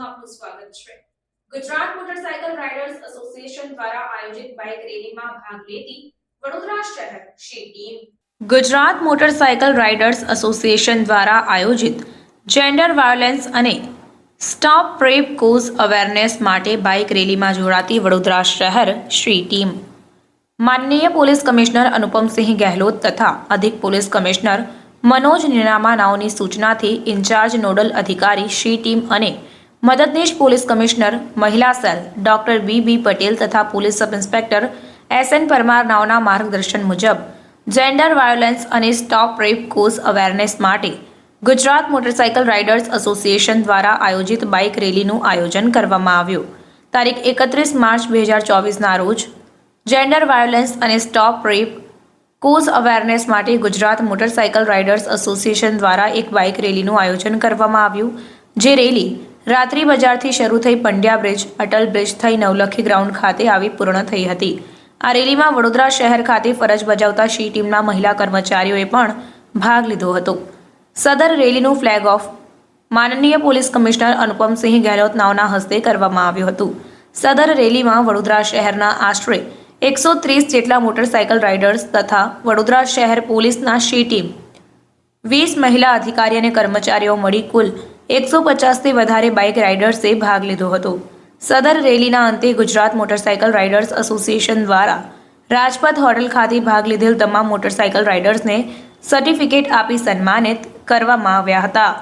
આપનું સ્વાગત છે. ગુજરાત મોટરસાયકલ રાઇડર્સ એસોસિએશન દ્વારા આયોજિત બાઇક રેલીમાં ભાગ લેતી વડોદરા શહેર she team Gujarat motorcycle riders association દ્વારા આયોજિત જેન્ડર વાયોલેન્સ અને સ્ટોપ પ્રેપ કોઝ અવેરનેસ માટે બાઇક રેલીમાં જોડાતી વડોદરા શહેર શ્રી ટીમ. માનનીય પોલીસ કમિશનર અનુપમસિંહ ગહેલોત તથા અધિક પોલીસ કમિશનર મનોજ નિનામાનાઓની સૂચનાથી ઇન્ચાર્જ નોડલ અધિકારી શ્રી ટીમ અને મદદનીશ પોલીસ કમિશનર મહિલા cell, doctor B B Patel તથા police sub inspector S N Parmar નાઓના માર્ગદર્શન મુજબ જેન્ડર વાયોલન્સ અને સ્ટોપ રેપ કોઝ અવેરનેસ માટે ગુજરાત મોટરસાયકલ રાઇડર્સ એસોસિએશન દ્વારા આયોજિત બાઇક રેલીનું આયોજન કરવામાં આવ્યું. તારીખ એકત્રીસ માર્ચ બે હજાર ચોવીસના રોજ જેન્ડર વાયોલન્સ અને સ્ટોપ રેપ કોઝ અવેરનેસ માટે ગુજરાત મોટરસાયકલ રાઇડર્સ એસોસિએશન દ્વારા એક બાઇક રેલીનું આયોજન કરવામાં આવ્યું. જે રેલી રાત્રિ બજારથી શરૂ થઈ પંડ્યા બ્રિજ, અટલ બ્રિજ થઈ નવલખી ગ્રાઉન્ડ ખાતે આવી પૂર્ણ થઈ હતી. આ રેલીમાં વડોદરા શહેર ખાતે ફરજ બજાવતા શી ટીમના મહિલા કર્મચારીઓએ પણ ભાગ લીધો હતો. સદર રેલીનું ફ્લેગ ઓફ માનનીય પોલીસ કમિશનર અનુપમસિંહ ગેહલોત નાઓના હસ્તે કરવામાં આવ્યું હતું. સદર રેલીમાં વડોદરા શહેરના આશરે એકસો ત્રીસ જેટલા મોટરસાયકલ રાઇડર્સ તથા વડોદરા શહેર પોલીસના શી ટીમ, વીસ મહિલા અધિકારી અને કર્મચારીઓ મળી કુલ એકસો પચાસથી વધારે બાઇક રાઇડર્સે ભાગ લીધો હતો. સદર રેલીના અંતે ગુજરાત મોટરસાયકલ રાઇડર્સ એસોસિએશન દ્વારા રાજપથ હોટલ ખાતે ભાગ લીધેલ તમામ મોટરસાયકલ રાઇડર્સને સર્ટિફિકેટ આપી સન્માનિત કરવામાં આવ્યા હતા.